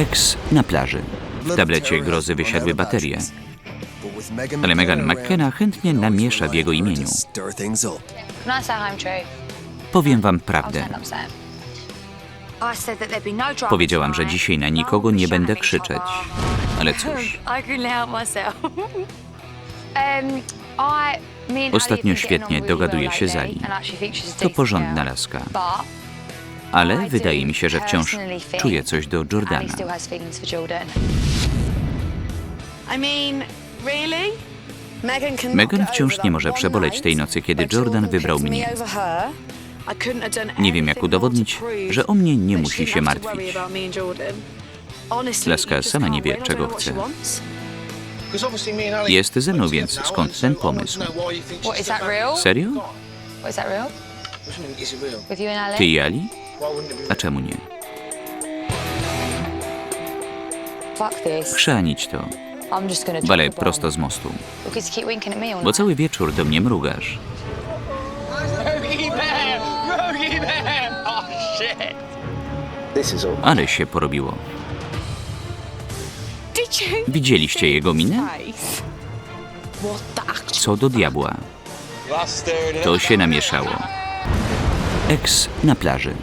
Eks na plaży. W tablecie grozy wysiadły baterie, ale Meghan McKenna chętnie namiesza w jego imieniu. Powiem wam prawdę. Powiedziałam, że dzisiaj na nikogo nie będę krzyczeć. Ale cóż, Ostatnio świetnie dogaduje się z Ali. to porządna laska. Ale wydaje mi się, że wciąż czuje coś do Jordana. Megan, wciąż nie może przeboleć tej nocy, kiedy Jordan wybrał mnie. Nie wiem, jak udowodnić, że o mnie nie musi się martwić. Laska sama nie wie, czego chce. Jest ze mną, więc skąd ten pomysł? Serio? Ty i Ali? A czemu nie? Chrzanić to. Bomb. prosto z mostu. Bo cały wieczór do mnie mrugasz. Ale się porobiło. Widzieliście jego minę? Co do diabła. To się namieszało. Eks na plaży.